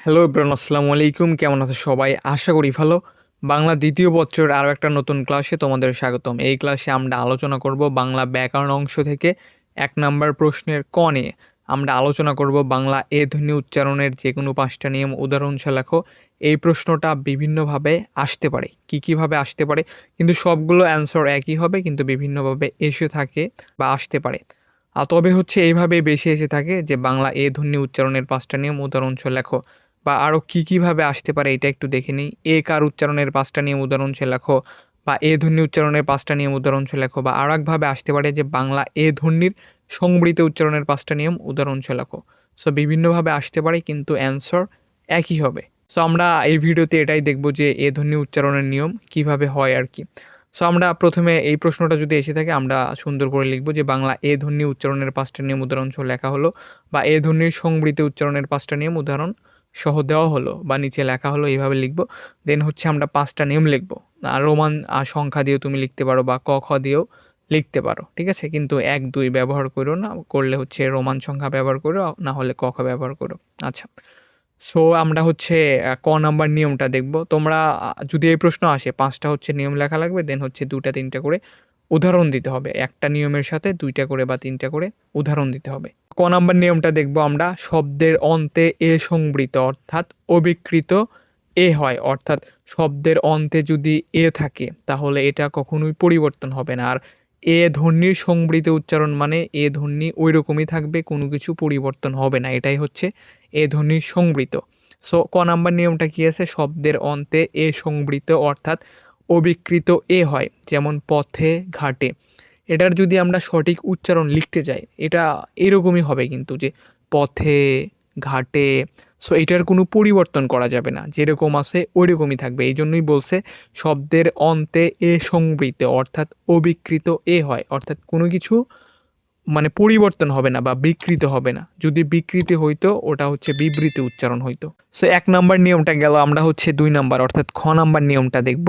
Hello Ibran আসসালামু আলাইকুম। কেমন আছে সবাই? আশা করি ভালো। বাংলা দ্বিতীয় বছর আরও একটা নতুন ক্লাসে তোমাদের স্বাগতম। এই ক্লাসে আমরা আলোচনা করব বাংলা ব্যাকরণ অংশ থেকে এক নাম্বার প্রশ্নের ক নিয়ে। আমরা আলোচনা করব বাংলা এ ধ্বনি উচ্চারণের যে কোনো পাঁচটা নিয়ম। উদাহরণ লেখো, এই প্রশ্নটা বিভিন্নভাবে আসতে পারে। কি কীভাবে আসতে পারে? কিন্তু সবগুলো অ্যান্সার একই হবে, কিন্তু বিভিন্নভাবে এসে থাকে বা আসতে পারে। আর তবে হচ্ছে এইভাবে বেশি এসে থাকে যে বাংলা এ ধ্বনি উচ্চারণের পাঁচটা নিয়ম। উদাহরণ লেখো বা আরও কী কীভাবে আসতে পারে এটা একটু দেখে নিই। এ কার উচ্চারণের পাঁচটা নিয়ম উদাহরণ সে লেখো বা এ ধ্বনি উচ্চারণের পাঁচটা নিয়ম উদাহরণ সে লেখো বা আর একভাবে আসতে পারে যে বাংলা এ ধ্বনির সংবৃত উচ্চারণের পাঁচটা নিয়ম উদাহরণ সে লেখো। সো বিভিন্নভাবে আসতে পারে কিন্তু অ্যান্সার একই হবে। সো আমরা এই ভিডিওতে এটাই দেখব যে এ ধ্বনি উচ্চারণের নিয়ম কীভাবে হয় আর কি। সো আমরা প্রথমে এই প্রশ্নটা যদি এসে থাকে আমরা সুন্দর করে লিখব যে বাংলা এ ধ্বনি উচ্চারণের পাঁচটা নিয়ম উদাহরণ সহ লেখা হলো বা এ ধ্বনির সংবৃত উচ্চারণের পাঁচটা নিয়ম উদাহরণ সহ দেওয়া হলো বা নিচে লেখা হলো, এইভাবে লিখব। দেন হচ্ছে আমরা পাঁচটা নিয়ম লিখব। রোমান সংখ্যা দিয়েও তুমি লিখতে পারো বা ক, খ দিয়েও লিখতে পারো, ঠিক আছে? কিন্তু এক, দুই ব্যবহার করো না, করলে হচ্ছে রোমান সংখ্যা ব্যবহার করো, না হলে ক, খ ব্যবহার করো। আচ্ছা। সো আমরা হচ্ছে ক নাম্বার নিয়মটা দেখব। তোমরা যদি এই প্রশ্ন আসে, পাঁচটা হচ্ছে নিয়ম লেখা লাগবে দেন হচ্ছে দুটা তিনটা করে উদাহরণ দিতে হবে। একটা নিয়মের সাথে দুইটা করে বা তিনটা করে উদাহরণ দিতে হবে। ক নাম্বার নিয়মটা দেখব আমরা, শব্দের অন্তে এ সংবৃত, অর্থাৎ অবিকৃত এ হয়। অর্থাৎ শব্দের অন্তে যদি এ থাকে, তাহলে এটা কখনোই পরিবর্তন হবে না। আর এ ধ্বনির সংবৃত উচ্চারণ মানে এ ধ্বনি ওই রকমই থাকবে, কোনো কিছু পরিবর্তন হবে না। এটাই হচ্ছে এ ধ্বনির সংবৃত। সো, ক নাম্বার নিয়মটা কী আছে? শব্দের অন্তে এ সংবৃত, অর্থাৎ অবিকৃত এ হয়, যেমন পথে, ঘাটে। এটার যদি আমরা সঠিক উচ্চারণ লিখতে যাই, এটা এরকমই হবে কিন্তু যে পথে, ঘাটে সো এটার কোনো পরিবর্তন করা যাবে না। যেরকম আছে ওই রকমই থাকবে। এই জন্যই বলছে, শব্দের অন্তে এ সংবৃত, অর্থাৎ অবিকৃত এ হয়। অর্থাৎ কোনো কিছু মানে পরিবর্তন হবে না বা বিকৃত হবে না। যদি বিকৃতি হইতো, ওটা হচ্ছে বিবৃতি উচ্চারণ হইতো। সো এক নাম্বার নিয়মটা গেল, আমরা হচ্ছে দুই নাম্বার, অর্থাৎ খ নাম্বার নিয়মটা দেখব।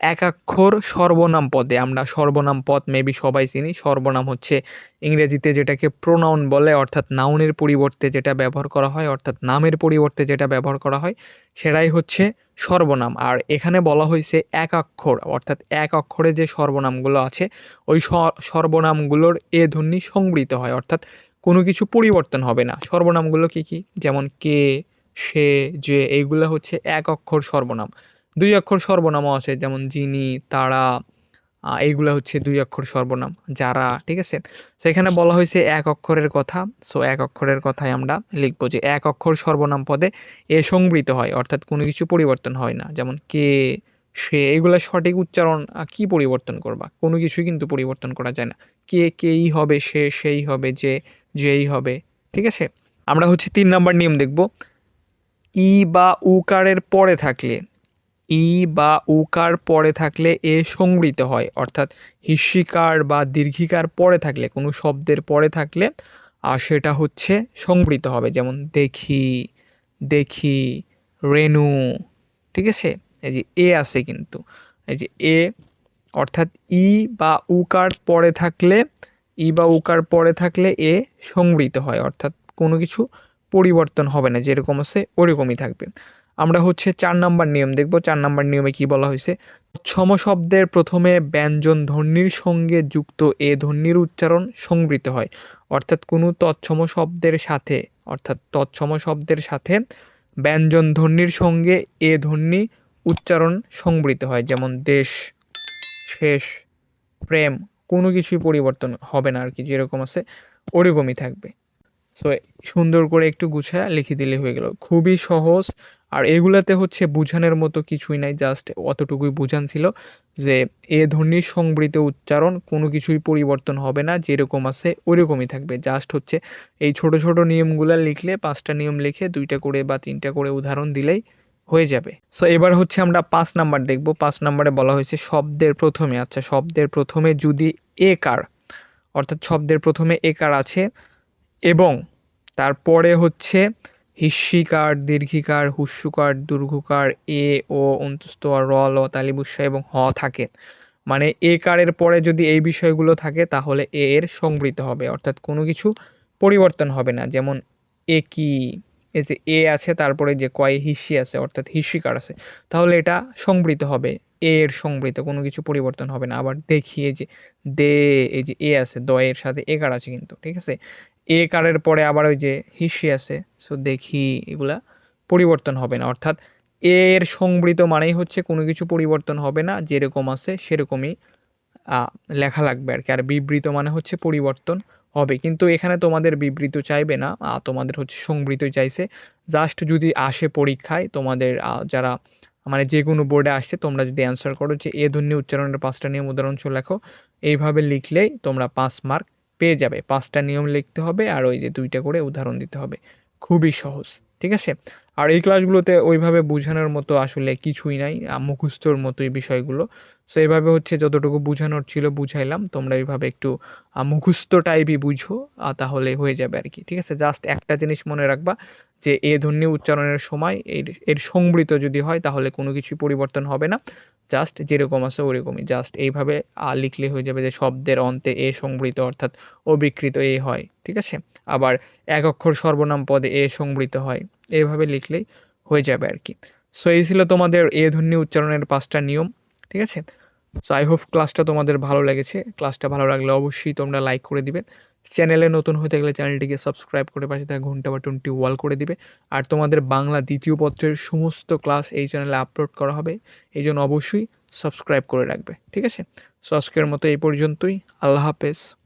একাক্ষর সর্বনাম পদে। আমরা সর্বনাম পদ মেবি সবাই চিনি। সর্বনাম হচ্ছে ইংরেজিতে যেটাকে প্রোনাউন বলে, অর্থাৎ নাউনের পরিবর্তে যেটা ব্যবহার করা হয়, অর্থাৎ নামের পরিবর্তে যেটা ব্যবহার করা হয়, সেটাই হচ্ছে সর্বনাম। আর এখানে বলা হয়েছে এক অক্ষর, অর্থাৎ এক অক্ষরে যে সর্বনামগুলো আছে, ওই সর্বনামগুলোর এ ধ্বনি সংবৃত হয়। অর্থাৎ কোনো কিছু পরিবর্তন হবে না। সর্বনামগুলো কি কি? যেমন কে, সে, যে, এইগুলো হচ্ছে এক অক্ষর সর্বনাম। দুই অক্ষর সর্বনামও আছে, যেমন যিনি তারা এইগুলো হচ্ছে দুই অক্ষর সর্বনাম, যারা, ঠিক আছে? সেখানে বলা হয়েছে এক অক্ষরের কথা সো এক অক্ষরের কথাই আমরা লিখব যে এক অক্ষর সর্বনাম পদে এ সংবৃত হয়, অর্থাৎ কোনো কিছু পরিবর্তন হয় না, যেমন কে, সে এগুলো সঠিক উচ্চারণ কি পরিবর্তন করবা? কোনো কিছুই কিন্তু পরিবর্তন করা যায় না, কে, কেই হবে, সে, সেই হবে, যে, যেই হবে, ঠিক আছে? আমরা হচ্ছে তিন নাম্বার নিয়ম দেখব, ই বা উকারের পরে থাকলে ই বা উকার পরে থাকলে এ সংবৃত হয়। অর্থাৎ হিস্যিকার বা দীর্ঘিকার পরে থাকলে, কোনো শব্দের পরে থাকলে আর সেটা হচ্ছে সংবৃত হবে। যেমন দেখি দেখি, রেণু, ঠিক আছে? এই যে এ আছে কিন্তু। এই যে এ, অর্থাৎ ই বা উকার পরে থাকলে, ই বা উকার পরে থাকলে এ সংবৃত হয়। অর্থাৎ কোনো কিছু পরিবর্তন হবে না, যেরকম আছে ওরকমই থাকবে। আমরা হচ্ছে চার নাম্বার নিয়ম। দেখব চার নাম্বার নিয়মে কি বলা হয়েছে? সম শব্দের প্রথমে ব্যঞ্জন ধ্বনির সঙ্গে যুক্ত এ ধ্বনির উচ্চারণ সংবৃত হয়। অর্থাৎ কোনো তৎসম শব্দের সাথে, অর্থাৎ তৎসম শব্দের সাথে ব্যঞ্জন ধ্বনির সঙ্গে এ ধ্বনি উচ্চারণ সংবৃত হয়। যেমন দেশ, শেষ, প্রেম, কোনো কিছুই পরিবর্তন হবে না আর কি যেরকম আছে ওরকমই থাকবে। সো সুন্দর করে একটু গুছায় লিখে দিলে হয়ে গেল। খুবই সহজ আর এগুলাতে হচ্ছে বুঝানোর মতো কিছুই নাই জাস্ট অতটুকুই বুঝান ছিল যে এ ধ্বনির সংবৃত উচ্চারণ কোনো কিছুই পরিবর্তন হবে না, যেরকম আছে ওইরকমই থাকবে। জাস্ট হচ্ছে এই ছোট ছোট নিয়মগুলো লিখলে, পাঁচটা নিয়ম লিখে, দুইটা করে বা তিনটা করে উদাহরণ দিলেই হয়ে যাবে। সো এবার হচ্ছে আমরা পাঁচ নাম্বার দেখব। পাঁচ নাম্বারে বলা হয়েছে শব্দের প্রথমে। আচ্ছা শব্দের প্রথমে যদি এ কার, অর্থাৎ শব্দের প্রথমে একার আছে এবং তারপরে হচ্ছে হিস্যিকার দীর্ঘিকার, হুস্যুকার, দুর্ঘুকার, এ, ও, অন্তস্থ, র, ল তালিবুস্যা এবং হ থাকে। মানে এ কারের পরে যদি এই বিষয়গুলো থাকে, তাহলে এ এর সংবৃত হবে। অর্থাৎ কোনো কিছু পরিবর্তন হবে না। যেমন এ কি, এই যে এ আছে, তারপরে যে কয় হিস্যি আছে, অর্থাৎ হিস্যিকার আছে, তাহলে এটা সংবৃত হবে। এ এর সংবৃত, কোনো কিছু পরিবর্তন হবে না। আবার দেখি এই যে দে, এই যে এ আছে, দ এর সাথে এ কার আছে কিন্তু, ঠিক আছে? এ কারের পরে আবার ওই যে হিস্যি আছে সো দেখি এগুলা পরিবর্তন হবে না। অর্থাৎ এর সংবৃত মানেই হচ্ছে কোনো কিছু পরিবর্তন হবে না, যেরকম আছে সেরকমই লেখা লাগবে আর কি। আর বিবৃত মানে হচ্ছে পরিবর্তন হবে। কিন্তু এখানে তোমাদের বিবৃত চাইবে না তোমাদের হচ্ছে সংবৃতই চাইছে। জাস্ট যদি আসে পরীক্ষায়, তোমাদের যারা মানে যে কোনো বোর্ডে আসছে, তোমরা যদি অ্যান্সার করো যে, এ ধ্বনি উচ্চারণের পাঁচটা নিয়ম উদাহরণস্বরূপ লেখো, এইভাবে লিখলেই তোমরা পাঁচ মার্ক পেয়ে যাবে। পাঁচটা নিয়ম লিখতে হবে আর ওই যে দুইটা করে উদাহরণ দিতে হবে। খুবই সহজ, ঠিক আছে? আর এই ক্লাসগুলোতে ওইভাবে বোঝানোর মতো আসলে কিছুই নাই মুখস্থর মতোই বিষয়গুলো। সো এইভাবে হচ্ছে যতটুকু বোঝানোর ছিল বুঝাইলাম, তোমরা এইভাবে একটু মুখস্থ টাইপই বুঝো তাহলে হয়ে যাবে আর কি, ঠিক আছে? জাস্ট একটা জিনিস মনে রাখবা যে এ ধ্বনি উচ্চারণের সময় এর এর সংবৃত যদি হয় তাহলে কোনো কিছুই পরিবর্তন হবে না। জাস্ট যেরকম আছে ওরকমই। জাস্ট এইভাবে আহ, লিখলে হয়ে যাবে যে শব্দের অন্তে এ সংবৃত অর্থাৎ অবিকৃত এ হয় ঠিক আছে? আবার এক অক্ষর সর্বনাম পদে এ সংবৃত হয় এইভাবে লিখলেই হয়ে যাবে আর কি সো এই ছিল তোমাদের এ ধ্বনি উচ্চারণের পাঁচটা নিয়ম ঠিক আছে? সো আই হোপ ক্লাসটা তোমাদের ভালো লেগেছে। ক্লাসটা ভালো লাগলে অবশ্যই তোমরা লাইক করে দিবে। চ্যানেলে নতুন হয়ে থাকলে চ্যানেলটিকে সাবস্ক্রাইব করে পাশে থাকা ঘণ্টা বাটনটি ওয়াল করে দিবে। আর তোমাদের বাংলা দ্বিতীয় পত্রের সমস্ত ক্লাস এই চ্যানেলে আপলোড করা হবে। এই জন্য অবশ্যই সাবস্ক্রাইব করে রাখবে, ঠিক আছে? সো আজকের মতো এই পর্যন্তই। আল্লাহ হাফেজ।